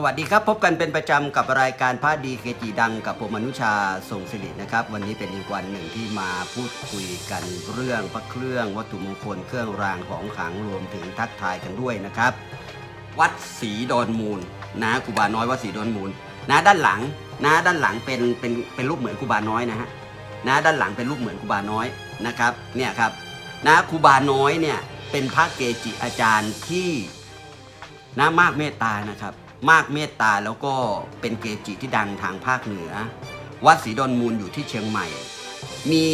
สวัสดีครับ พบกันเป็นประจำกับรายการพระดีเกจิดังกับผมอนุชาทรงศิรินะครับ วันนี้เป็นอีกวันหนึ่งที่มาพูดคุยกันเรื่องพระเครื่องวัตถุมงคลเครื่องรางของขลังรวมถึงทักทายกันด้วยนะครับ วัดศรีดอนมูลนะครูบาน้อยวัดศรีดอนมูลนะด้านหลังนะด้านหลังเป็นเป็นเป็นรูปเหมือนครูบาน้อยนะฮะนะด้านหลังเป็นรูปเหมือนครูบาน้อยนะครับเนี่ยครับนะครูบาน้อยเนี่ยเป็นพระเกจิอาจารย์ที่นะมากเมตตานะครับ มากเมตตาแล้วก็เป็นเกจิที่ดังทางภาคเหนือ วัดศรีดอนมูลอยู่ที่เชียงใหม่ มี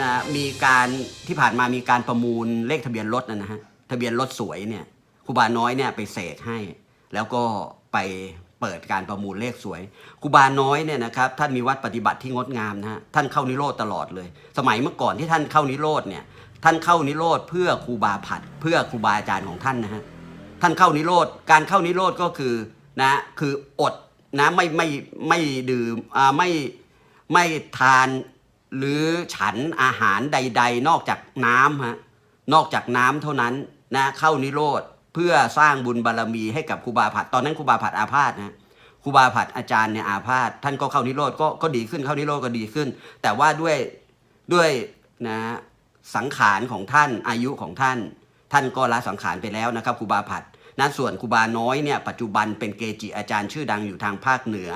นะมีการที่ผ่านมามีการประมูลเลขทะเบียนรถนะนะฮะทะเบียนรถสวยเนี่ยครูบาน้อยเนี่ยไปเสกให้ แล้วก็ไปเปิดการประมูลเลขสวยครูบาน้อยเนี่ยนะครับท่านมีวัดปฏิบัติที่งดงามนะฮะท่านเข้านิโรธตลอดเลย สมัยเมื่อก่อนที่ท่านเข้านิโรธเนี่ยท่านเข้านิโรธเพื่อครูบาผัด เพื่อครูบาอาจารย์ของท่านนะฮะท่านเข้านิโรธการเข้านิโรธก็คือ นะคืออดนะไม่ไม่ไม่ดื่มอ่าไม่ไม่ทานหรือฉันอาหารใด ๆ นอกจากน้ำฮะนอกจากน้ำเท่านั้นนะเข้านิโรธเพื่อสร้างบุญบารรมีให้กับครูบาผัดตอนนั้นครูบาผัดอาพาธนะครูบาผัดอาจารย์เนี่ยอาพาธท่านก็เข้านิโรธก็ก็ดีขึ้นเข้านิโรธก็ดีขึ้น แต่ว่าด้วยด้วยนะสังขารของท่านอายุของท่าน ท่านก็ละสังขารไปแล้วนะครับครูบาผัด นะส่วนครูบาน้อยเนี่ยปัจจุบันเป็นเกจิอาจารย์ชื่อดังอยู่ทางภาคเหนือ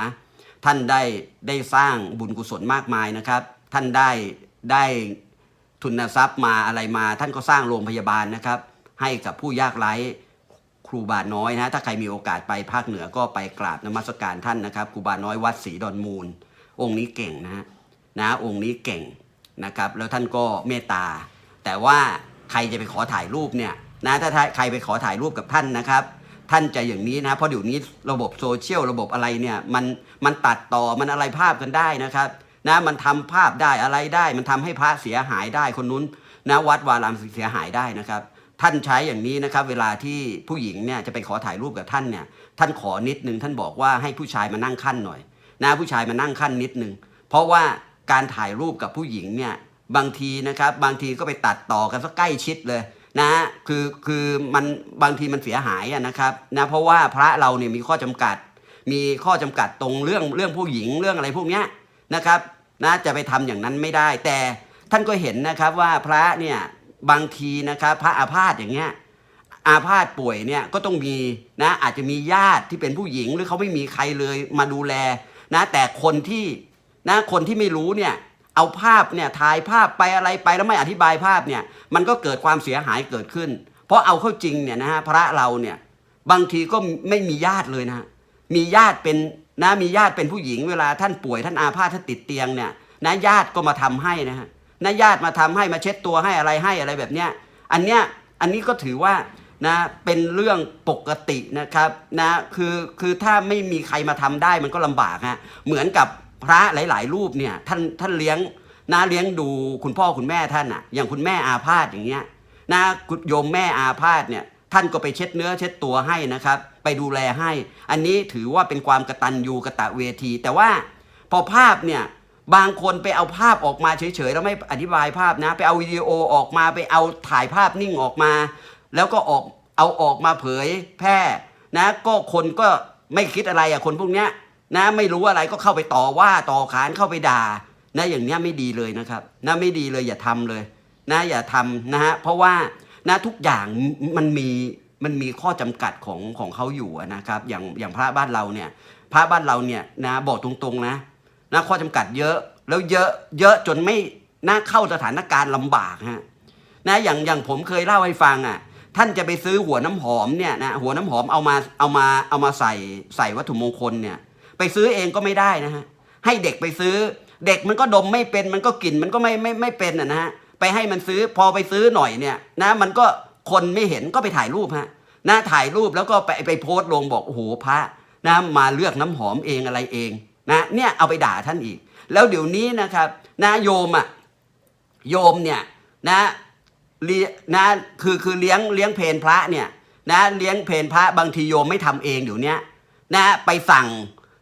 ท่านได้ได้สร้างบุญกุศลมากมายนะครับ ท่านได้ได้ทุนทรัพย์มาอะไรมา ท่านก็สร้างโรงพยาบาลนะครับ ให้กับผู้ยากไร้ครูบาน้อยนะถ้าใครมีโอกาสไปภาคเหนือก็ไปกราบนมัสการท่านนะครับครูบาน้อยวัดศรีดอนมูล องค์นี้เก่งนะฮะนะองค์นี้เก่งนะครับ แล้วท่านก็เมตตา แต่ว่าใครจะไปขอถ่ายรูปเนี่ย นะถ้าใครไปขอถ่ายรูปกับท่านนะครับ ท่านจะอย่างนี้นะเพราะเดี๋ยวนี้ระบบโซเชียลระบบอะไรเนี่ยมันมันตัดต่อมันอะไรภาพกันได้นะครับนะมันทำภาพได้อะไรได้ มันทำให้พระเสียหายได้คนนู้นนะวัดวารามเสียหายได้นะครับ ท่านใช้อย่างนี้นะครับ เวลาที่ผู้หญิงเนี่ยจะไปขอถ่ายรูปกับท่านเนี่ยท่านขอนิดนึงท่านบอกว่าให้ผู้ชายมานั่งขั้นหน่อย นะผู้ชายมานั่งขั้นนิดนึงเพราะว่าการถ่ายรูปกับผู้หญิงเนี่ยบางทีนะครับ บางทีก็ไปตัดต่อกันสักใกล้ชิดเลย นะคือคือมันบางทีมันเสียหายอะนะครับนะเพราะว่าพระเราเนี่ยมีข้อจำกัด มีข้อจำกัดตรงเรื่องเรื่องผู้หญิงเรื่องอะไรพวกเนี้ยนะครับนะจะไปทำอย่างนั้นไม่ได้ แต่ท่านก็เห็นนะครับว่าพระเนี่ยบางทีนะครับพระอาพาธอย่างเงี้ยอาพาธป่วยเนี่ยก็ต้องมีนะอาจจะมีญาติที่เป็นผู้หญิงหรือเขาไม่มีใครเลยมาดูแลนะแต่คนที่นะคนที่ไม่รู้เนี่ย เอาภาพเนี่ยถ่ายภาพไปอะไรไปแล้วไม่อธิบายภาพเนี่ยมันก็เกิดความเสียหายเกิดขึ้น เพราะเอาเข้าจริงเนี่ยนะฮะพระเราเนี่ยบางทีก็ไม่มีญาติเลยนะมีญาติเป็นนะมีญาติเป็นผู้หญิงเวลาท่านป่วยท่านอาพาธท่านติดเตียงเนี่ยนะญาติก็มาทำให้นะฮะนะญาติมาทำให้มาเช็ดตัวให้อะไรให้อะไรแบบเนี้ยอันเนี้ยอันนี้ก็ถือว่านะเป็นเรื่องปกตินะครับนะคือคือถ้าไม่มีใครมาทำได้มันก็ลำบากฮะเหมือนกับ พระหลาย ๆ รูปเนี่ยท่านท่านเลี้ยงนะเลี้ยงดูคุณพ่อคุณแม่ท่านอะอย่างคุณแม่อาพาธอย่างเงี้ยนะคุณโยมแม่อาพาธเนี่ยท่านก็ไปเช็ดเนื้อเช็ดตัวให้นะครับ ไปดูแลให้ อันนี้ถือว่าเป็นความกระตัญญูกระตะเวที แต่ว่าพอภาพเนี่ยบางคนไปเอาภาพออกมาเฉย ๆ แล้วไม่อธิบายภาพนะ ไปเอาวิดีโอออกมาไปเอาถ่ายภาพนิ่งออกมา แล้วก็ออกเอาออกมาเผยแพร่นะก็คนก็ไม่คิดอะไรอะคนพวกเนี้ย นะไม่รู้อะไรก็เข้าไปต่อว่าต่อขานเข้าไปด่านะอย่างนี้ไม่ดีเลยนะครับนะไม่ดีเลยอย่าทำเลยนะอย่าทำนะฮะเพราะว่านะทุกอย่างมันมีมันมีข้อจำกัดของของเขาอยู่นะครับ อย่างอย่างพระบ้านเราเนี่ยพระบ้านเราเนี่ยนะบอกตรงๆนะนะข้อจำกัดเยอะแล้วเยอะเยอะจนไม่น่าเข้าสถานการณ์ลำบากฮะนะอย่างอย่างผมเคยเล่าให้ฟังอะท่านจะไปซื้อหัวน้ำหอมเนี่ยนะหัวน้ำหอมเอามาเอามาเอามาใส่ใส่วัตถุมงคลเนี่ย ไปซื้อเองก็ไม่ได้นะฮะให้เด็กไปซื้อ เด็กมันก็ดมไม่เป็นมันก็กลิ่นมันก็ไม่ไม่ไม่เป็นอะนะฮะไปให้มันซื้อพอไปซื้อหน่อยเนี่ยนะมันก็คนไม่เห็นก็ไปถ่ายรูปฮะนะถ่ายรูปแล้วก็ไปไปโพสต์ลงบอกโอ้โหพระนะมาเลือกน้ำหอมเองอะไรเองนะเนี่ยเอาไปด่าท่านอีก แล้วเดี๋ยวนี้นะครับนะโยมอะโยมเนี่ยนะเลี้ยนะคือคือเลี้ยงเลี้ยงเพนพระเนี่ยนะเลี้ยงเพนพระบางทีโยมไม่ทำเองเดี๋ยวนี้นะไปสั่ง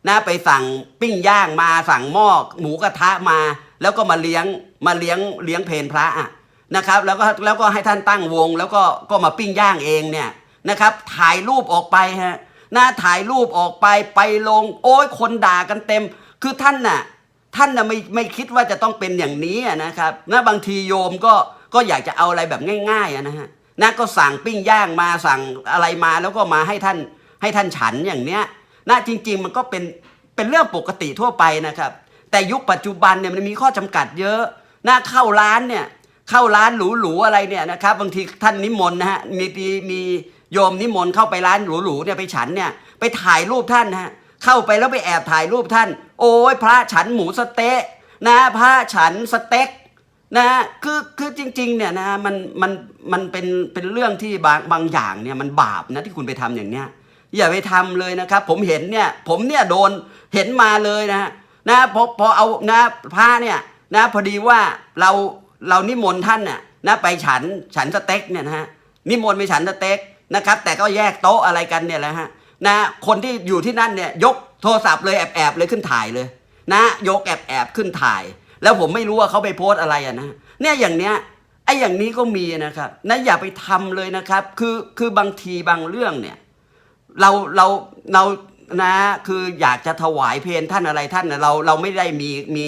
นะไปสั่งปิ้งย่างมาสั่งหม้อหมูกระทะมา แล้วก็มาเลี้ยงมาเลี้ยงเลี้ยงเพนพระอะนะครับ แล้วก็แล้วก็ให้ท่านตั้งวง แล้วก็ก็มาปิ้งย่างเองเนี่ยนะครับ ถ่ายรูปออกไปฮะหนะถ่ายรูปออกไปไปลง โอ้ยคนด่ากันเต็ม คือท่านน่ะท่านน่ะไม่ไม่คิดว่าจะต้องเป็นอย่างนี้นะครับนะบางทีโยมก็ก็อยากจะเอาอะไรแบบง่ายๆนะฮะนะก็สั่งปิ้งย่างมาสั่งอะไรมาแล้วก็มาให้ท่านให้ท่านฉันอย่างเนี้ย นะจริง ๆ มันก็เป็นเป็นเรื่องปกติทั่วไปนะครับ แต่ยุคปัจจุบันเนี่ยมันมีข้อจำกัดเยอะหนะเข้าร้านเนี่ยเข้าร้านหรูๆอะไรเนี่ยนะครับบางทีท่านนิมนต์นะฮะมีมีมีโยมนิมนต์เข้าไปร้านหรูๆเนี่ยไปฉันเนี่ยไปถ่ายรูปท่านนะฮะเข้าไปแล้วไปแอบถ่ายรูปท่าน โอ้ยพระฉันหมูสเต๊ะนะพระฉันสเต็กนะคือคือจริงๆเนี่ยนะมันมันมันเป็นเป็นเรื่องที่บางบางอย่างเนี่ยมันบาปนะที่คุณไปทำอย่างเนี้ย อย่าไปทำเลยนะครับ ผมเห็นเนี่ยผมเนี่ยโดนเห็นมาเลยนะฮะนะพอพอเอานะพระเนี่ยนะพอดีว่าเราเรานิมนต์ท่านเนี่ยนะไปฉันฉันสเต็กเนี่ยนะฮะนิมนต์ไปฉันสเต็กนะครับ แต่ก็แยกโต๊ะอะไรกันเนี่ยแหละฮะนะคนที่อยู่ที่นั่นเนี่ยยกโทรศัพท์เลยแอบแอบเลยขึ้นถ่ายเลย นะยกแอบแอบขึ้นถ่าย แล้วผมไม่รู้ว่าเขาไปโพสอะไรอะนะเนี่ยอย่างเนี้ยไอ้อย่างนี้ก็มีนะครับนะอย่าไปทำเลยนะครับ คือคือบางทีบางเรื่องเนี่ย เราเราเรานะคืออยากจะถวายเพลท่านอะไรท่านเราเราไม่ได้มีมี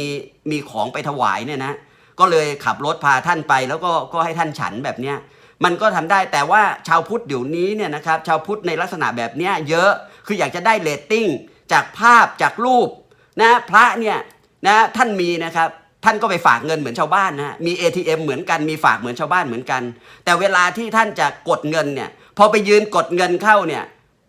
มีของไปถวายเนี่ยนะ ก็เลยขับรถพาท่านไปแล้วก็ก็ให้ท่านฉันแบบเนี้ยมันก็ทำได้แต่ว่าชาวพุทธเดี๋ยวนี้เนี่ยนะครับชาวพุทธในลักษณะแบบเนี้ยเยอะคืออยากจะได้เรตติ้งจากภาพจากรูปนะพระเนี่ยนะท่านมีนะครับท่านก็ไปฝากเงินเหมือนชาวบ้านนะฮะมี ATM เหมือนกันมีฝากเหมือนชาวบ้านเหมือนกัน แต่เวลาที่ท่านจะกดเงินเนี่ยพอไปยืนกดเงินเข้าเนี่ย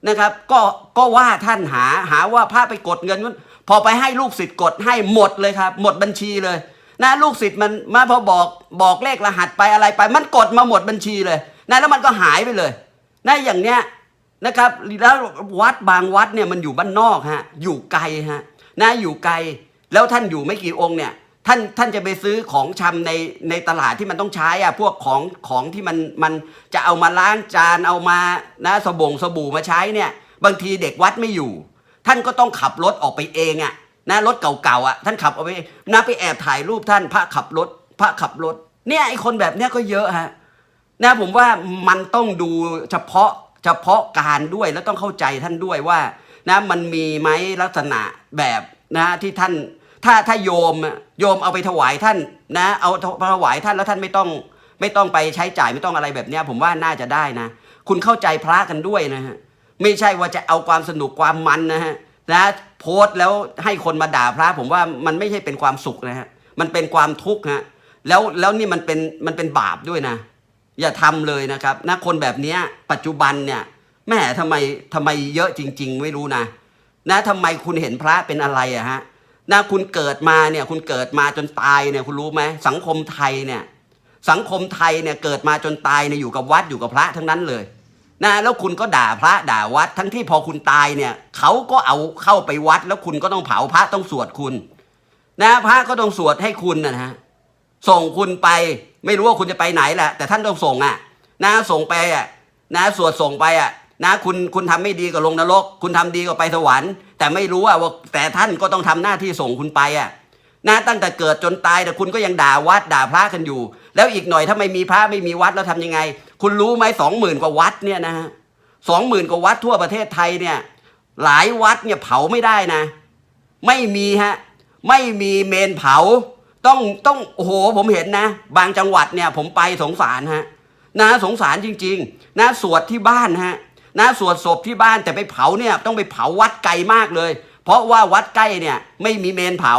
นะครับ ก็ก็ว่าท่านหาหาว่าพระไปกดเงินนู้นพอไปให้ลูกศิษย์กดให้หมดเลยครับ หมดบัญชีเลยนะลูกศิษย์มันมาพอบอกบอกเลขรหัสไปอะไรไป มันกดมาหมดบัญชีเลยนะแล้วมันก็หายไปเลยนะอย่างเนี้ยนะครับแล้ววัดบางวัดเนี่ยมันอยู่บ้านนอกฮะอยู่ไกลฮะนะอยู่ไกล แล้วท่านอยู่ไม่กี่องค์เนี่ย ท่านท่านจะไปซื้อของชำในในตลาดที่มันต้องใช้อะพวกของของที่มันมันจะเอามาล้างจานเอามานะสบงสบู่มาใช้เนี่ย บางทีเด็กวัดไม่อยู่ ท่านก็ต้องขับรถออกไปเองอะนะรถเก่าๆอะท่านขับออกไปนะไปแอบถ่ายรูปท่านพระขับรถพระขับรถ เนี่ยไอคนแบบเนี้ยก็เยอะฮะนะผมว่ามันต้องดูเฉพาะเฉพาะการด้วยแล้วต้องเข้าใจท่านด้วยว่านะมันมีไหมลักษณะแบบนะที่ท่าน ถ้าถ้าโยมอะโยมเอาไปถวายท่านนะ เอาถวายท่านแล้วท่านไม่ต้องไม่ต้องไปใช้จ่ายไม่ต้องอะไรแบบนี้ผมว่าน่าจะได้นะ คุณเข้าใจพระกันด้วยนะฮะไม่ใช่ว่าจะเอาความสนุกความมันนะฮะนะโพสต์แล้วให้คนมาด่าพระ ผมว่ามันไม่ใช่เป็นความสุขนะฮะมันเป็นความทุกข์ฮะแล้วแล้วนี่มันเป็นมันเป็นบาปด้วยนะ อย่าทำเลยนะครับนะคนแบบนี้ปัจจุบันเนี่ยแม่ทำไมทำไมเยอะจริง ๆ ไม่รู้นะนะทำไมคุณเห็นพระเป็นอะไรอะฮะ นะคุณเกิดมาเนี่ยคุณเกิดมาจนตายเนี่ยคุณรู้ไหมสังคมไทยเนี่ยสังคมไทยเนี่ยเกิดมาจนตายเนี่ยอยู่กับวัดอยู่กับพระทั้งนั้นเลยนะแล้วคุณก็ด่าพระด่าวัดทั้งที่พอคุณตายเนี่ยเขาก็เอาเข้าไปวัด แล้วคุณก็ต้องเผาพระต้องสวดคุณ นะพระก็ต้องสวดให้คุณนะฮะส่งคุณไปไม่รู้ว่าคุณจะไปไหนแหละแต่ท่านต้องส่งอะนะส่งไปอะนะสวดส่งไปอะ นะคุณคุณทำไม่ดีก็ลงนรก คุณทำดีก็ไปสวรรค์ แต่ไม่รู้อะว่าแต่ท่านก็ต้องทำหน้าที่ส่งคุณไปอะนะตั้งแต่เกิดจนตายแต่คุณก็ยังด่าวัดด่าพระกันอยู่ แล้วอีกหน่อยถ้าไม่มีพระไม่มีวัดแล้วทำยังไง คุณรู้ไหมสองหมื่นกว่าวัดเนี่ยนะฮะสองหมื่นกว่าวัดทั่วประเทศไทยเนี่ยหลายวัดเนี่ยเผาไม่ได้นะ ไม่มีฮะไม่มีเมนเผา ต้องต้องโอ้โหผมเห็นนะ บางจังหวัดเนี่ยผมไปสงสารฮะนะสงสารจริง ๆ นะสวดที่บ้านฮะ นะสวดศพที่บ้านแต่ไปเผาเนี่ยต้องไปเผาวัดไกลมากเลย เพราะว่าวัดใกล้เนี่ยไม่มีเมนเผา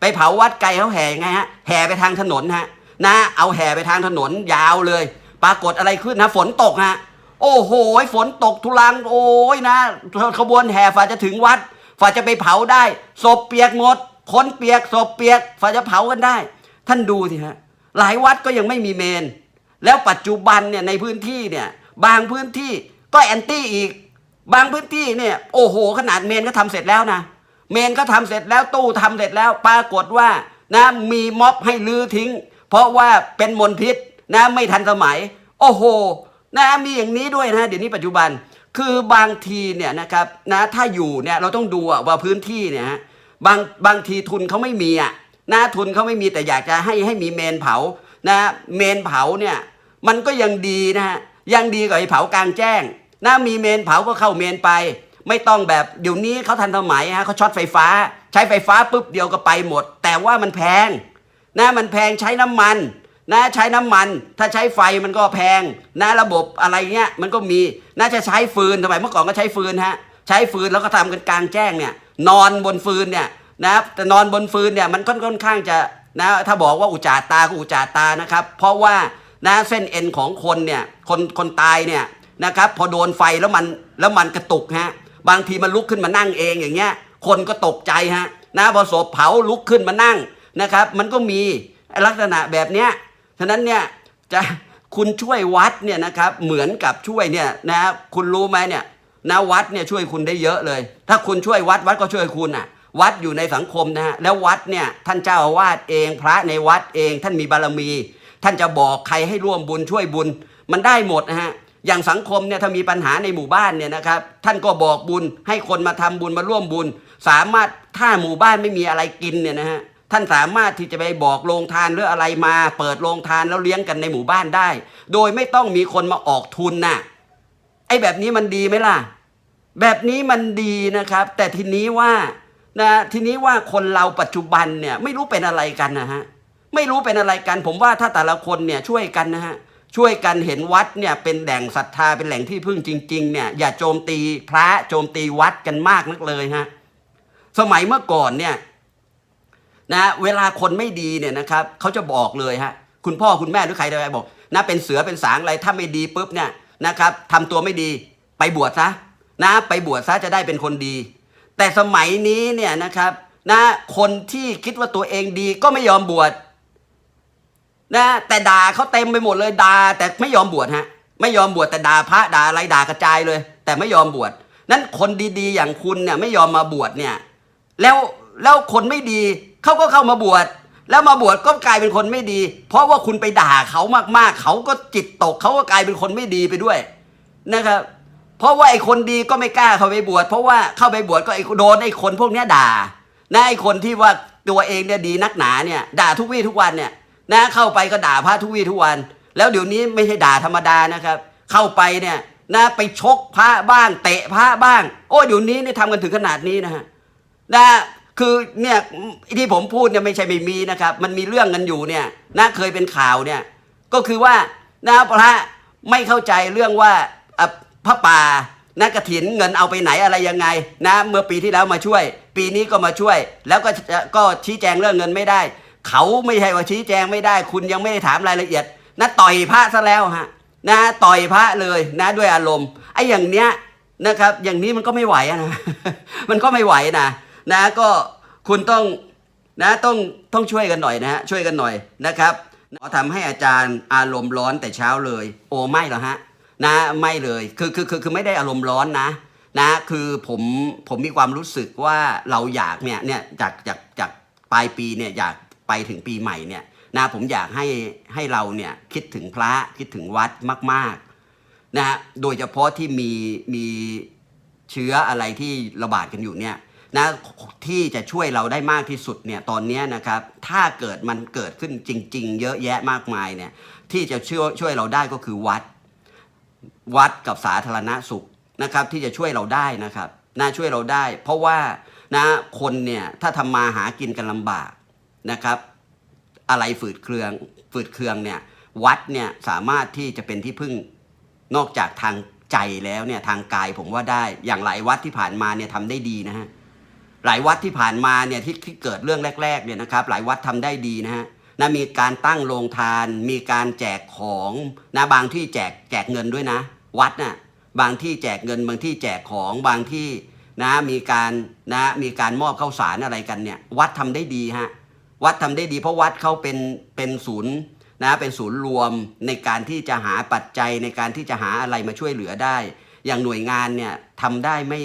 ไปเผาวัดไกลเขาแห่ไงฮะแห่ไปทางถนนฮะนะเอาแห่ไปทางถนนยาวเลย ปรากฏอะไรขึ้นนะฝนตกฮะโอ้โหฝนตกทุลังโอ้ยนะขบวนแห่ฝ่าจะถึงวัดฝ่าจะไปเผาได้ศพเปียกหมดคนเปียกศพเปียกฝ่าจะเผากันได้ ท่านดูสิฮะหลายวัดก็ยังไม่มีเมน แล้วปัจจุบันเนี่ยในพื้นที่เนี่ยบางพื้นที่ ก็แอนตี้อีก บางพื้นที่เนี่ย โอ้โห ขนาดเมนก็ทำเสร็จแล้วนะเมนก็ทำเสร็จแล้วตู้ทำเสร็จแล้ว ปรากฏว่านะมีม็อบให้ลื้อทิ้ง เพราะว่าเป็นมลพิษนะไม่ทันสมัย โอ้โหนะมีอย่างนี้ด้วยนะเดี๋ยวนี้ปัจจุบันคือบางทีเนี่ยนะครับนะถ้าอยู่เนี่ยเราต้องดูว่าพื้นที่เนี่ยบางบางทีทุนเขาไม่มีอะนะทุนเขาไม่มีแต่อยากจะให้ให้มีเมนเผานะเมนเผาเนี่ยมันก็ยังดีนะฮะยังดีกว่าไอ้เผากลางแจ้ง นะมีเมนเผาก็เข้าเมนไป ไม่ต้องแบบเดี๋ยวนี้เขาทันสมัยฮะเขาช็อตไฟฟ้า ใช้ไฟฟ้าปุ๊บเดียวก็ไปหมด แต่ว่ามันแพงนะมันแพงใช้น้ำมันนะใช้น้ำมัน ถ้าใช้ไฟมันก็แพงนะระบบอะไรเงี้ยมันก็มีน่าจะใช้ฟืนสมัยเมื่อก่อนก็ใช้ฟืนฮะใช้ฟืนแล้วก็ทำกันกลางแจ้งเนี่ยนอนบนฟืนเนี่ยนะแต่นอนบนฟืนเนี่ยมันค่อนค่อนข้างจะนะถ้าบอกว่าอุจจาตาก็อุจจาตานะครับ เพราะว่านะเส้นเอ็นของคนเนี่ยคนคนตายเนี่ย นะครับ พอโดนไฟแล้วมันแล้วมันกระตุกฮะบางทีมันลุกขึ้นมานั่งเองอย่างเงี้ย คนก็ตกใจฮะนะพอศพเผาลุกขึ้นมานั่งนะครับ มันก็มีลักษณะแบบเนี้ยฉะนั้นเนี่ยจะคุณช่วยวัดเนี่ยนะครับเหมือนกับช่วยเนี่ยนะคุณรู้ไหมเนี่ยนะวัดเนี่ยช่วยคุณได้เยอะเลย ถ้าคุณช่วยวัดวัดก็ช่วยคุณอะ วัดอยู่ในสังคมนะฮะแล้ววัดเนี่ยท่านเจ้าอาวาสเอง พระในวัดเองท่านมีบารมี ท่านจะบอกใครให้ร่วมบุญช่วยบุญมันได้หมดนะฮะ อย่างสังคมเนี่ยถ้ามีปัญหาในหมู่บ้านเนี่ยนะครับ ท่านก็บอกบุญให้คนมาทำบุญมาร่วมบุญ สามารถถ้าหมู่บ้านไม่มีอะไรกินเนี่ยนะฮะท่านสามารถที่จะไปบอกโรงทานหรืออะไรมา เปิดโรงทานแล้วเลี้ยงกันในหมู่บ้านได้ โดยไม่ต้องมีคนมาออกทุนน่ะไอ้แบบนี้มันดีไหมล่ะ แบบนี้มันดีนะครับ แต่ทีนี้ว่านะทีนี้ว่าคนเราปัจจุบันเนี่ยไม่รู้เป็นอะไรกันนะฮะไม่รู้เป็นอะไรกัน ผมว่าถ้าแต่ละคนเนี่ยช่วยกันนะฮะ ช่วยกันเห็นวัดเนี่ยเป็นแหล่งศรัทธาเป็นแหล่งที่พึ่งจริง ๆ เนี่ยอย่าโจมตีพระโจมตีวัดกันมากนักเลยฮะสมัยเมื่อก่อนเนี่ยนะเวลาคนไม่ดีเนี่ยนะครับเขาจะบอกเลยฮะคุณพ่อคุณแม่หรือใครใดบอกนะเป็นเสือเป็นสางอะไรถ้าไม่ดีปุ๊บเนี่ยนะครับทำตัวไม่ดีไปบวชซะนะไปบวชซะจะได้เป็นคนดี แต่สมัยนี้เนี่ยนะครับนะคนที่คิดว่าตัวเองดีก็ไม่ยอมบวช นะแต่ด่าเขาเต็มไปหมดเลยด่าแต่ไม่ยอมบวชฮะ ไม่ยอมบวชแต่ด่าพระด่าอะไรด่ากระจายเลย แต่ไม่ยอมบวชนั้นคนดีๆ อย่างคุณเนี่ยไม่ยอมมาบวชเนี่ย แล้วแล้วคนไม่ดีเขาก็เข้ามาบวชแล้วมาบวชก็กลายเป็นคนไม่ดี เพราะว่าคุณไปด่าเขามากๆ เขาก็จิตตกเขาก็กลายเป็นคนไม่ดีไปด้วยนะครับเพราะว่าไอ้คนดีก็ไม่กล้าเข้าไปบวชเพราะว่าเข้าไปบวชก็ไอ้โดนไอ้คนพวกนี้ด่านะไอ้คนที่ว่าตัวเองเนี่ยดีนักหนาเนี่ยด่าทุกวี่ทุกวันเนี่ย นะเข้าไปก็ด่าพระทุกวี่ทุกวัน แล้วเดี๋ยวนี้ไม่ใช่ด่าธรรมดานะครับ เข้าไปเนี่ยนะไปชกพระบ้าง เตะพระบ้าง โอ้เดี๋ยวนี้เนี่ยทำกันถึงขนาดนี้นะฮะนะคือเนี่ยที่ผมพูดเนี่ยไม่ใช่ไม่มีนะครับ มันมีเรื่องกันอยู่เนี่ยนะเคยเป็นข่าวเนี่ย ก็คือว่านะพระไม่เข้าใจเรื่องว่าอะพระป่านะกระถินเงินเอาไปไหนอะไรยังไงนะเมื่อปีที่แล้วมาช่วย ปีนี้ก็มาช่วย แล้วก็ก็ชี้แจงเรื่องเงินไม่ได้ เขาไม่ใช่ว่าชี้แจงไม่ได้ คุณยังไม่ได้ถามรายละเอียดนะต่อยพระซะแล้วฮะนะต่อยพระเลยนะด้วยอารมณ์ไอ้อย่างเนี้ยนะครับ อย่างนี้มันก็ไม่ไหวนะมันก็ไม่ไหวนะนะก็คุณต้องนะต้องต้องช่วยกันหน่อยนะฮะช่วยกันหน่อยนะครับขอทำให้อาจารย์อารมณ์ร้อนแต่เช้าเลย โอ้ไม่หรอฮะนะไม่เลยคือคือคือคือไม่ได้อารมณ์ร้อนนะนะคือผมผมมีความรู้สึกว่าเราอยากเนี่ยเนี่ยจากจากจากปลายปีเนี่ยอยาก ไปถึงปีใหม่เนี่ยนะผมอยากให้ให้เราเนี่ยคิดถึงพระคิดถึงวัดมากๆนะฮะโดยเฉพาะที่มีมีเชื้ออะไรที่ระบาดกันอยู่เนี่ยนะที่จะช่วยเราได้มากที่สุดเนี่ยตอนนี้นะครับ ถ้าเกิดมันเกิดขึ้นจริง ๆ เยอะแยะมากมายเนี่ยที่จะช่วยช่วยเราได้ก็คือวัด วัดกับสาธารณสุขนะครับที่จะช่วยเราได้นะครับน่าช่วยเราได้ เพราะว่านะคนเนี่ยถ้าทำมาหากินกันลำบาก นะครับ อะไรฝืดเครืองฝืดเครืองเนี่ยวัดเนี่ยสามารถที่จะเป็นที่พึ่งนอกจากทางใจแล้วเนี่ยทางกายผมว่าได้อย่างหลายวัดที่ผ่านมาเนี่ยทำได้ดีนะฮะหลายวัดที่ผ่านมาเนี่ยที่ที่เกิดเรื่องแรกๆเนี่ยนะครับ หลายวัดทำได้ดีนะฮะนะมีการตั้งโรงทาน มีการแจกของนะบางที่แจกแจกเงินด้วยนะ วัดน่ะบางที่แจกเงิน บางที่แจกของบางที่นะมีการนะมีการมอบข้าวสารอะไรกันเนี่ยวัดทำได้ดีฮะ วัดทำได้ดีเพราะวัดเขาเป็นเป็นศูนย์นะเป็นศูนย์รวมในการที่จะหาปัจจัยในการที่จะหาอะไรมาช่วยเหลือได้ อย่างหน่วยงานเนี่ยทำได้ไม่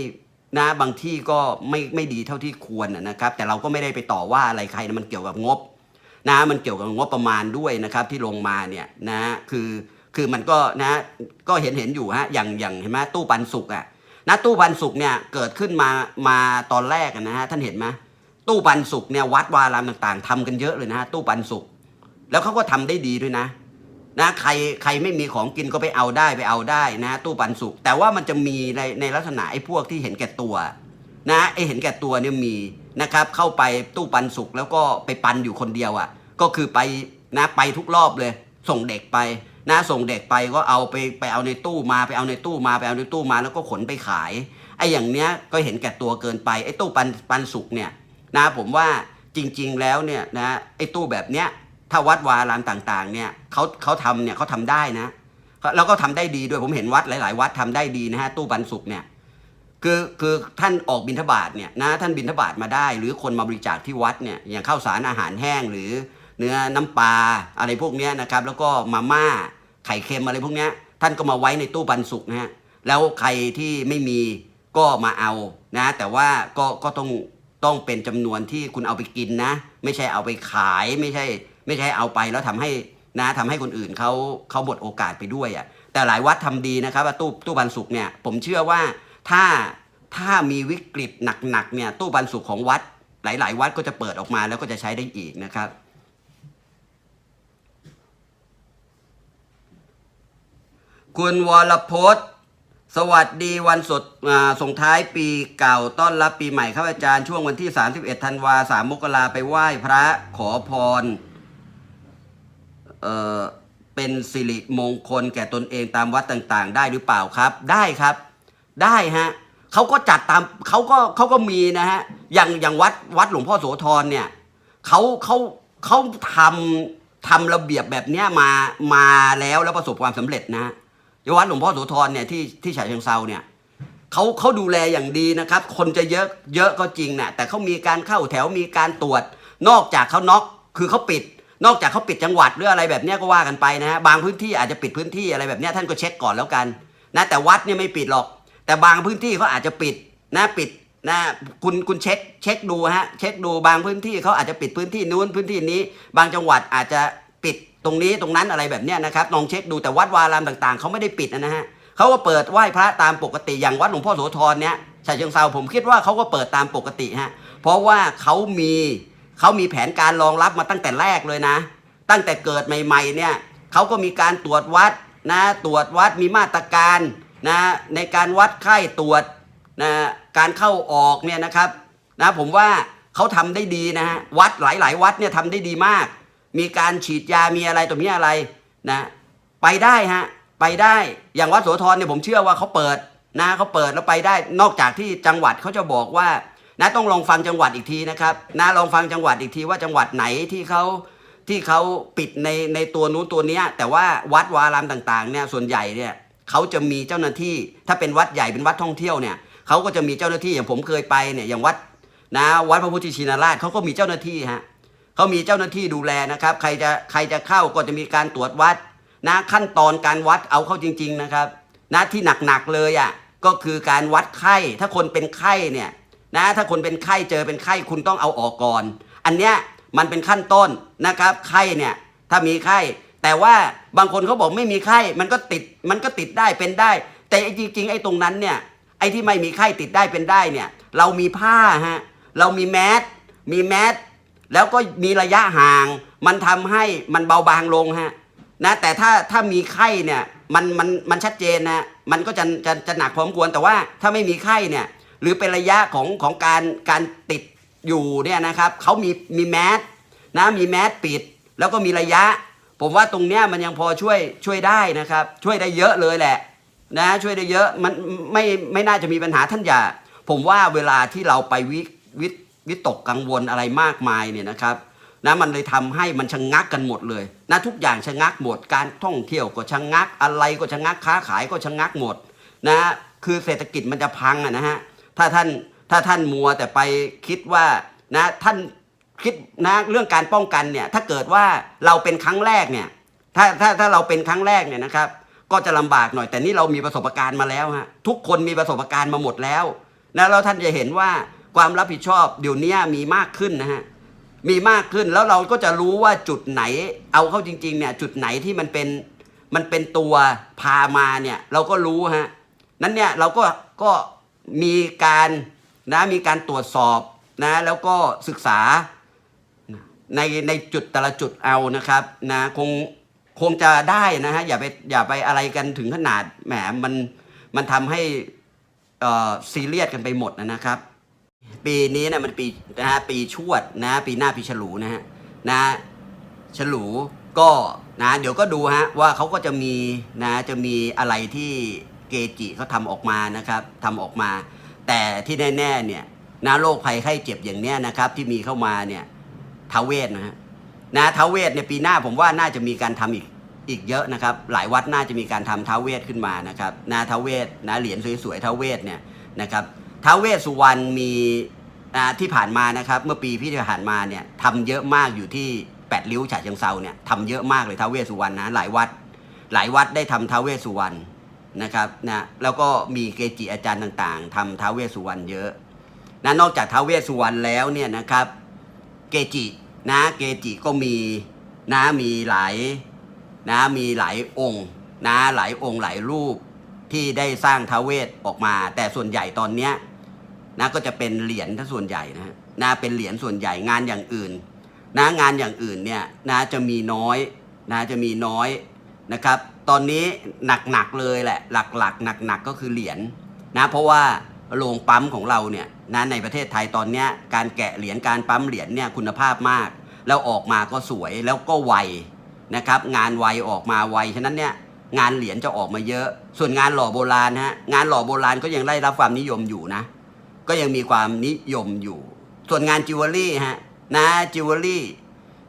นะบางที่ก็ไม่ไม่ดีเท่าที่ควรนะครับ แต่เราก็ไม่ได้ไปต่อว่าอะไรใครนะมันเกี่ยวกับงบนะมันเกี่ยวกับงบประมาณด้วยนะครับที่ลงมาเนี่ยนะคือคือมันก็นะก็เห็นเห็นอยู่ฮะอย่างอย่างเห็นไหมตู้ปันสุกอะนะตู้ปันสุกเนี่ยเกิดขึ้นมามาตอนแรกนะฮะท่านเห็นไหม ตู้ปันสุกเนี่ยวัดวารามต่างๆทำกันเยอะเลยนะตู้ปันสุกแล้วเขาก็ทำได้ดีด้วยนะ นะใครใครไม่มีของกินก็ไปเอาได้ไปเอาได้นะ ตู้ปันสุกแต่ว่ามันจะมีในในลักษณะไอ้พวกที่เห็นแก่ตัว นะไอ้เห็นแก่ตัวเนี่ยมีนะครับ เข้าไปตู้ปันสุกแล้วก็ไปปันอยู่คนเดียวอะ่ะ ก็คือไปนะไปทุกรอบเลย ส่งเด็กไปนะส่งเด็กไปก็เอาไปไปเอาในตู้มาไปเอาในตู้มาไปเอาในตู้มาแล้วก็ขนไปขายไอ้อย่างเนี้ยก็เห็นแก่ตัวเกินไปไอ้ตู้ปันปันสุกเนี่ย นะผมว่าจริง ๆ แล้วเนี่ยนะไอ้ตู้แบบเนี้ยถ้าวัดวาอารามต่างๆเนี่ยเขาเขาทำเนี่ยเขาทำได้นะแล้วก็ทำได้ดีด้วยผมเห็นวัดหลาย ๆ วัดทำได้ดีนะฮะตู้ปันสุกเนี่ยคือคือท่านออกบิณฑบาตเนี่ยนะท่านบิณฑบาตมาได้ หรือคนมาบริจาคที่วัดเนี่ยอย่างข้าวสารอาหารแห้งหรือเนื้อน้ำปลาอะไรพวกเนี้ยนะครับ แล้วก็มาม่าไข่เค็มอะไรพวกเนี้ยท่านก็มาไว้ในตู้ปันสุกนะฮะแล้วใครที่ไม่มีก็มาเอานะ แต่ว่าก็ก็ต้อง ต้องเป็นจำนวนที่คุณเอาไปกินนะ ไม่ใช่เอาไปขายไม่ใช่ ไม่ใช่เอาไปแล้วทำให้นะทำให้คนอื่นเขาเขาหมดโอกาสไปด้วยอะแต่หลายวัดทำดีนะครับตู้ตู้ปันสุกเนี่ยผมเชื่อว่าถ้าถ้ามีวิกฤตหนักๆเนี่ยตู้ปันสุขของวัด หลาย ๆ วัดก็จะเปิดออกมาแล้วก็จะใช้ได้อีกนะครับคุณวรพจน์ สวัสดีวันสดส่งท้ายปีเก่าต้อนรับปีใหม่ครับอาจารย์ช่วงวันที่ 31ธันวาสามมกราไปไหว้พระขอพรเอ่อเป็นสิริมงคลแก่ตนเองตามวัดต่างๆ ได้หรือเปล่าครับ ได้ครับ ได้ฮะเขาก็จัดตามเขาก็เขาก็มีนะฮะอย่างอย่างวัดวัดหลวงพ่อโสธรเนี่ยเขาเขาเขาทำทำระเบียบแบบเนี้ยมามาแล้วแล้วประสบความสำเร็จนะ ยวัดหลวงพ่อโสธรเนี่ยที่ที่ฉะเชิงเซาเนี่ยเขาเขาดูแลอย่างดีนะครับ คนจะเยอะเยอะก็จริงนะแต่เขามีการเข้าแถวมีการตรวจ นอกจากเขาน็อกคือเขาปิด นอกจากเขาปิดจังหวัดหรืออะไรแบบนี้ก็ว่ากันไปนะฮะบางพื้นที่อาจจะปิดพื้นที่อะไรแบบนี้ท่านก็เช็คก่อนแล้วกันนะแต่วัดเนี่ยไม่ปิดหรอก แต่บางพื้นที่เขาอาจจะปิดนะปิดนะคุณคุณเช็คเช็คดูฮะเช็คดูบางพื้นที่เขาอาจจะปิดพื้นที่นู้นพื้นที่นี้ บางจังหวัดอาจจะปิด ตรงนี้ตรงนั้นอะไรแบบเนี้ยนะครับลองเช็คดูแต่วัดวารามต่างๆเขาไม่ได้ปิดนะฮะเขาก็เปิดไหว้พระตามปกติอย่างวัดหลวงพ่อโสธรเนี่ยชายเชิงเซาผมคิดว่าเขาก็เปิดตามปกติฮะเพราะว่าเขามีเขามีแผนการรองรับมาตั้งแต่แรกเลยนะ ตั้งแต่เกิดใหม่ๆเนี่ยเขาก็มีการตรวจวัดนะตรวจวัดมีมาตรการนะในการวัดไข้ตรวจนะการเข้าออกเนี่ยนะครับนะผมว่าเขาทำได้ดีนะฮะวัดหลายๆ วัดเนี่ยทำได้ดีมาก มีการฉีดยามีอะไรตัวนี้อะไรนะไปได้ฮะไปได้อย่างวัดโสธรเนี่ยผมเชื่อว่าเขาเปิดนะเขาเปิดแล้วไปได้นอกจากที่จังหวัดเขาจะบอกว่านะต้องลองฟังจังหวัดอีกทีนะครับนะลองฟังจังหวัดอีกทีว่าจังหวัดไหนที่เขาที่เขาปิดในในตัวนู้นตัวนี้แต่ว่าวัดวารามต่างๆเนี่ยส่วนใหญ่เนี่ยเขาจะมีเจ้าหน้าที่ ถ้าเป็นวัดใหญ่เป็นวัดท่องเที่ยวเนี่ยเขาก็จะมีเจ้าหน้าที่อย่างผมเคยไปเนี่ยอย่างวัดนะวัดพระพุทธชินราชเขาก็มีเจ้าหน้าที่ฮะ เขามีเจ้าหน้าที่ดูแลนะครับ ใครจะใครจะเข้าก็จะมีการตรวจวัดนะขั้นตอนการวัดเอาเข้าจริง ๆนะครับนะที่หนักๆเลยอะก็คือการวัดไข้ ถ้าคนเป็นไข้เนี่ยนะถ้าคนเป็นไข้เจอเป็นไข้คุณต้องเอาออกก่อน อันเนี้ยมันเป็นขั้นต้นนะครับไข้เนี่ยถ้ามีไข้ แต่ว่าบางคนเขาบอกไม่มีไข้มันก็ติดมันก็ติดได้เป็นได้ แต่จริงๆไอ้ตรงนั้นเนี่ยไอ้ที่ไม่มีไข้ติดได้เป็นได้เนี่ยเรามีผ้าฮะเรามีแมสมีแมส แล้วก็มีระยะห่าง มันทำให้มันเบาบางลงฮะนะแต่ถ้าถ้ามีไข้เนี่ยมันมันมันชัดเจนนะมันก็จะจะจะหนักพอสมควรแต่ว่าถ้าไม่มีไข้เนี่ยหรือเป็นระยะของของการการติดอยู่เนี่ยนะครับเขามีมีแมสนะมีแมสปิด แล้วก็มีระยะ ผมว่าตรงเนี้ยมันยังพอช่วยช่วยได้นะครับ ช่วยได้เยอะเลยแหละนะช่วยได้เยอะมันไม่ไม่น่าจะมีปัญหาท่านอย่า ผมว่าเวลาที่เราไปวิวิ วิตกกังวลอะไรมากมายเนี่ยนะครับนะมันเลยทำให้มันชะงงักกันหมดเลยนะทุกอย่างชะงงักหมดการท่องเที่ยวก็ชะงงัก อะไรก็ชะงงักค้าขายก็ชะงงักหมดนะคือเศรษฐกิจมันจะพังอะนะฮะถ้าท่านถ้าท่านมัวแต่ไปคิดว่านะท่านคิดนะเรื่องการป้องกันเนี่ยถ้าเกิดว่าเราเป็นครั้งแรกเนี่ยถ้าถ้าถ้าเราเป็นครั้งแรกเนี่ยนะครับ ก็จะลำบากหน่อยแต่นี่เรามีประสบการณ์มาแล้วฮะทุกคนมีประสบการณ์มาหมดแล้วนะแล้วท่านจะเห็นว่า ความรับผิดชอบเดี๋ยวนี้มีมากขึ้นนะฮะมีมากขึ้นแล้วเราก็จะรู้ว่าจุดไหน เอาเข้าจริง ๆ เนี่ย จุดไหนที่มันเป็นมันเป็นตัวพามาเนี่ย เราก็รู้ฮะนั้นเนี่ยเราก็ก็มีการนะมีการตรวจสอบนะแล้วก็ศึกษาในในจุดแต่ละจุดเอานะครับนะคงคงจะได้นะฮะอย่าไปอย่าไปอะไรกันถึงขนาดแหมมันมันทำให้เอ่อซีเรียสกันไปหมดนะครับ ปีนี้นะมันปีนะฮะปีชวดนะปีหน้าปีฉลูนะฮะนะฉลูก็นะเดี๋ยวก็ดูฮะว่าเขาก็จะมีนะจะมีอะไรที่เกจิเขาทำออกมานะครับทำออกมา แต่ที่แน่ๆเนี่ยนะโรคภัยไข้เจ็บอย่างเนี้ยนะครับที่มีเข้ามาเนี่ยทาเวทนะฮะนะทาเวทเนี่ยปีหน้าผมว่าน่าจะมีการทำอีกอีกเยอะนะครับ หลายวัดน่าจะมีการทำท้าเวทขึ้นมานะครับนะทาเวทนะเหรียญสวยๆทาเวทเนี่ยนะครับ ท้าวเวสสุวรรณมีที่ผ่านมานะครับ เมื่อปีที่ผ่านมาเนี่ยทำเยอะมากอยู่ที่แปดริ้วฉะเชิงเซาเนี่ยทำเยอะมากเลยท้าวเวสสุวรรณนะหลายวัด หลายวัดได้ทำท้าวเวสสุวรรณนะครับนะแล้วก็มีเกจิอาจารย์ต่างๆทำท้าวเวสสุวรรณเยอะนะนอกจากท้าวเวสสุวรรณแล้วเนี่ยนะครับเกจินะเกจิก็มีนะมีหลายนะมีหลายองค์นะหลายองค์หลายรูปที่ได้สร้างท้าวเวสออกมา แต่ส่วนใหญ่ตอนเนี้ย นะก็จะเป็นเหรียญถ้าส่วนใหญ่นะนะเป็นเหรียญส่วนใหญ่งานอย่างอื่นนะงานอย่างอื่นเนี่ยนะจะมีน้อยนะจะมีน้อยนะครับ ตอนนี้หนักๆเลยแหละหลักๆหนักๆก็คือเหรียญนะเพราะว่าโรงปั๊มของเราเนี่ยนะในประเทศไทยตอนนี้การแกะเหรียญการปั๊มเหรียญเนี่ยคุณภาพมาก แล้วออกมาก็สวยแล้วก็ไวนะครับงานไวออกมาไวฉะนั้นเนี่ยงานเหรียญจะออกมาเยอะ ส่วนงานหล่อโบราณฮะงานหล่อโบราณก็ยังได้รับความนิยมอยู่นะ ก็ยังมีความนิยมอยู่ ส่วนงานจิวเวลรี่ฮะนะจิวเวลรี่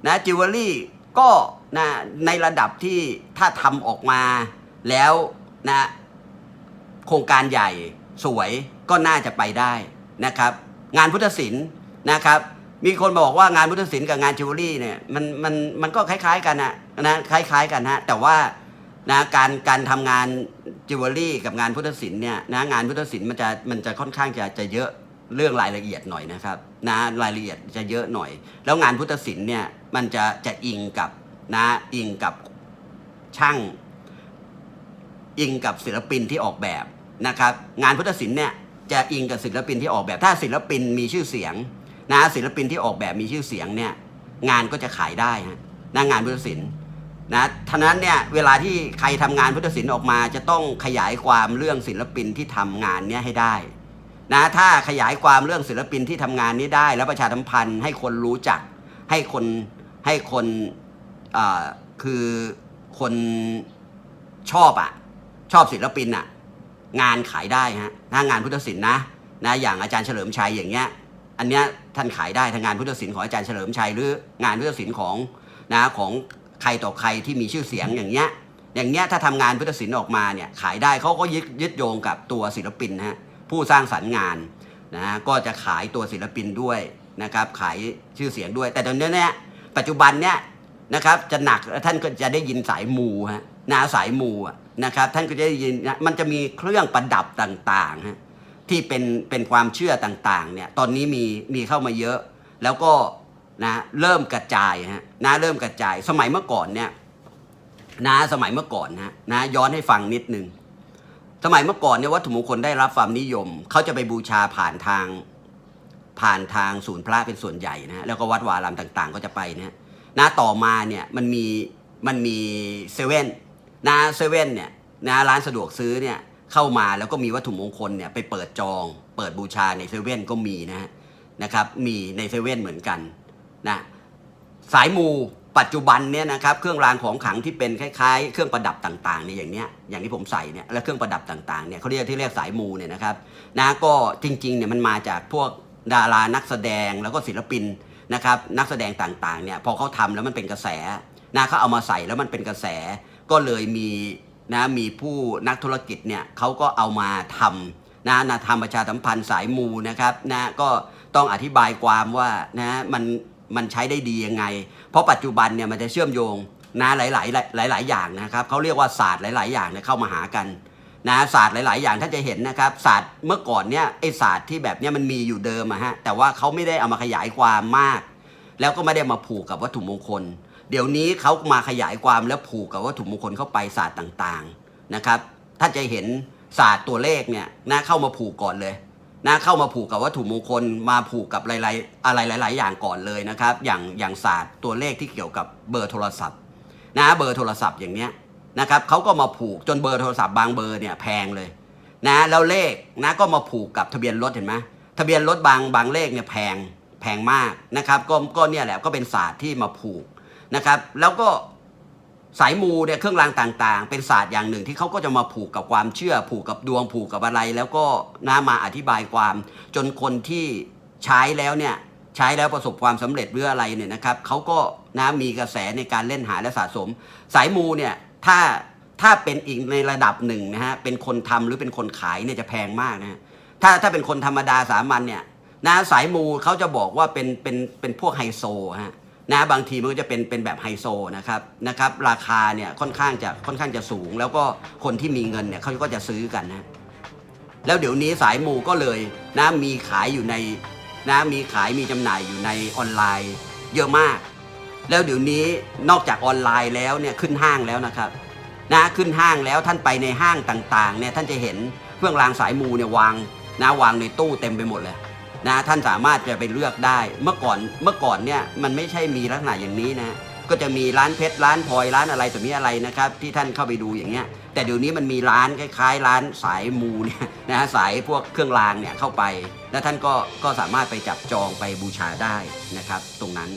นะจิวเวลรี่ก็นะในระดับที่ถ้าทำออกมาแล้วนะโครงการใหญ่สวยก็น่าจะไปได้นะครับ งานพุทธศิลป์นะครับมีคนบอกว่างานพุทธศิลป์กับงานจิวเวลรี่เนี่ยมันมันมันก็คล้าย ๆ กันนะนะคล้าย ๆ กันฮะแต่ว่า นะการการทำงานจิวเวลรี่กับงานพุทธศิลป์เนี่ยนะงานพุทธศิลป์มันจะมันจะค่อนข้างจะจะเยอะเรื่องรายละเอียดหน่อยนะครับนะรายละเอียดจะเยอะหน่อย แล้วงานพุทธศิลป์เนี่ยมันจะจะอิงกับนะอิงกับช่างอิงกับศิลปินที่ออกแบบนะครับ งานพุทธศิลป์เนี่ยจะอิงกับศิลปินที่ออกแบบ ถ้าศิลปินมีชื่อเสียงนะศิลปินที่ออกแบบมีชื่อเสียงเนี่ยงานก็จะขายได้ฮะนะงานพุทธศิลป์ นะท่านั้นเนี่ยเวลาที่ใครทำงานพุทธศิลป์ออกมา จะต้องขยายความเรื่องศิลปินที่ทำงานเนี้ยให้ได้นะถ้าขยายความเรื่องศิลปินที่ทำงานนี้ได้ แล้วประชาสัมพันธ์ให้คนรู้จักให้คนให้คนคือคนชอบอะชอบศิลปินอะงานขายได้ฮะถ้างานพุทธศิลป์นะนะอย่างอาจารย์เฉลิมชัยอย่างเงี้ยอันเนี้ยท่านขายได้ทางงานพุทธศิลป์ของอาจารย์เฉลิมชัยหรืองานพุทธศิลป์ของนะของ ใครต่อใครที่มีชื่อเสียงอย่างเงี้ยอย่างเงี้ยถ้าทำงานพุทธศิลป์ออกมาเนี่ยขายได้เขาก็ยึดยึดโยงกับตัวศิลปินนะฮะผู้สร้างสรรค์งานนะฮะก็จะขายตัวศิลปินด้วยนะครับขายชื่อเสียงด้วย แต่ตอนนี้เนี่ยปัจจุบันเนี่ยนะครับจะหนักท่านก็จะได้ยินสายมูฮะนาสายมูนะครับท่านก็จะได้ยินมันจะมีเครื่องประดับต่างๆฮะที่เป็นเป็นความเชื่อต่างๆเนี่ยตอนนี้มีมีเข้ามาเยอะ แล้วก็ นะเริ่มกระจายฮะนะเริ่มกระจาย สมัยเมื่อก่อนเนี่ยนะสมัยเมื่อก่อนนะนะย้อนให้ฟังนิดนึงสมัยเมื่อก่อนเนี่ยวัตถุมงคลได้รับความนิยมเขาจะไปบูชาผ่านทางผ่านทางศูนย์พระเป็นส่วนใหญ่นะฮะแล้วก็วัดวาอารามต่างๆ ก็จะไปนะนะต่อมาเนี่ยมันมีมันมีเซเว่นนะเซเว่นเนี่ยนะร้านสะดวกซื้อเนี่ยเข้ามาแล้วก็มีวัตถุมงคลเนี่ยไปเปิดจอง เปิดบูชาในเซเว่นก็มีนะนะครับมีในเซเว่นเหมือนกัน นะสายมูปัจจุบันเนี่ยนะครับเครื่องรางของขลังที่เป็นคล้ายๆ เครื่องประดับต่างๆเนี่ยอย่างเนี้ยอย่างที่ผมใส่เนี่ยและเครื่องประดับต่างๆเนี่ยเขาเรียกที่เรียกสายมูเนี่ยนะครับนะก็จริงๆเนี่ยมันมาจากพวกดารานักแสดงแล้วก็ศิลปินนะครับนักแสดงต่างๆเนี่ยพอเขาทำแล้วมันเป็นกระแสนะเขาเอามาใส่แล้วมันเป็นกระแสก็เลยมีนะมีผู้นักธุรกิจเนี่ยเขาก็เอามาทำนะนะทำประชาสัมพันธ์สายมูนะครับนะก็ต้องอธิบายความว่านะมัน มันใช้ได้ดียังไง เพราะปัจจุบันเนี่ยมันจะเชื่อมโยงนะหลายๆหลาย ๆ อย่างนะครับเขาเรียกว่าศาสตร์หลาย ๆ อย่างเนี่ยเข้ามาหากันนะศาสตร์หลาย ๆ อย่างท่านจะเห็นนะครับศาสตร์เมื่อก่อนเนี่ยไอศาสตร์ที่แบบเนี้ยมันมีอยู่เดิมอะฮะแต่ว่าเขาไม่ได้เอามาขยายความมาก แล้วก็ไม่ได้มาผูกกับวัตถุมงคล เดี๋ยวนี้เขามาขยายความแล้วผูกกับวัตถุมงคลเข้าไปศาสตร์ต่างๆนะครับท่านจะเห็นศาสตร์ตัวเลขเนี่ยนะเข้ามาผูกก่อนเลย นะเข้ามาผูกกับวัตถุมงคลมาผูกกับหลายๆอะไรหลาย ๆ อย่างก่อนเลยนะครับ อย่างอย่างศาสตร์ตัวเลขที่เกี่ยวกับเบอร์โทรศัพท์นะเบอร์โทรศัพท์อย่างเนี้ยนะครับเขาก็มาผูกจนเบอร์โทรศัพท์บางเบอร์เนี่ยแพงเลยนะแล้วเลขนะก็มาผูกกับทะเบียนรถเห็นไหมทะเบียนรถบางบางเลขเนี่ยแพงแพงมากนะครับก็ก็เนี่ยแหละก็เป็นศาสตร์ที่มาผูกนะครับ แล้วก็ สายมูเนี่ยเครื่องรางต่างๆ เป็นศาสตร์อย่างหนึ่งที่เขาก็จะมาผูกกับความเชื่อ ผูกกับดวงผูกกับอะไร แล้วก็น้ามาอธิบายความ จนคนที่ใช้แล้วเนี่ยใช้แล้วประสบความสำเร็จหรืออะไรเนี่ยนะครับเขาก็นะมีกระแสในการเล่นหาและสะสม สายมูเนี่ยถ้าถ้าเป็นอีกในระดับหนึ่งนะฮะเป็นคนทำหรือเป็นคนขายเนี่ยจะแพงมากนะฮะถ้าถ้าเป็นคนธรรมดาสามัญเนี่ยนะสายมูเขาจะบอกว่าเป็นเป็นเป็นพวกไฮโซฮะ นะบางทีมันก็จะเป็นเป็นแบบไฮโซนะครับนะครับราคาเนี่ยค่อนข้างจะค่อนข้างจะสูง แล้วก็คนที่มีเงินเนี่ยเขาก็จะซื้อกันนะแล้วเดี๋ยวนี้สายมูก็เลยนะมีขายอยู่ในนะมีขายมีจำหน่ายอยู่ในออนไลน์เยอะมาก แล้วเดี๋ยวนี้นอกจากออนไลน์แล้วเนี่ยขึ้นห้างแล้วนะครับนะขึ้นห้างแล้วท่านไปในห้างต่างๆเนี่ยท่านจะเห็นเครื่องรางสายมูเนี่ยวางนะวางในตู้เต็มไปหมดเลย นะท่านสามารถจะไปเลือกได้ เมื่อก่อนเมื่อก่อนเนี่ยมันไม่ใช่มีลักษณะอย่างนี้นะก็จะมีร้านเพชรร้านพลอยร้านอะไรตัวนี้อะไรนะครับที่ท่านเข้าไปดูอย่างเงี้ย แต่เดี๋ยวนี้มันมีร้านคล้าย ๆ ร้านสายมูเนี่ยนะฮะสายพวกเครื่องรางเนี่ยเข้าไป แล้วท่านก็ก็สามารถไปจับจองไปบูชาได้นะครับ ตรงนั้น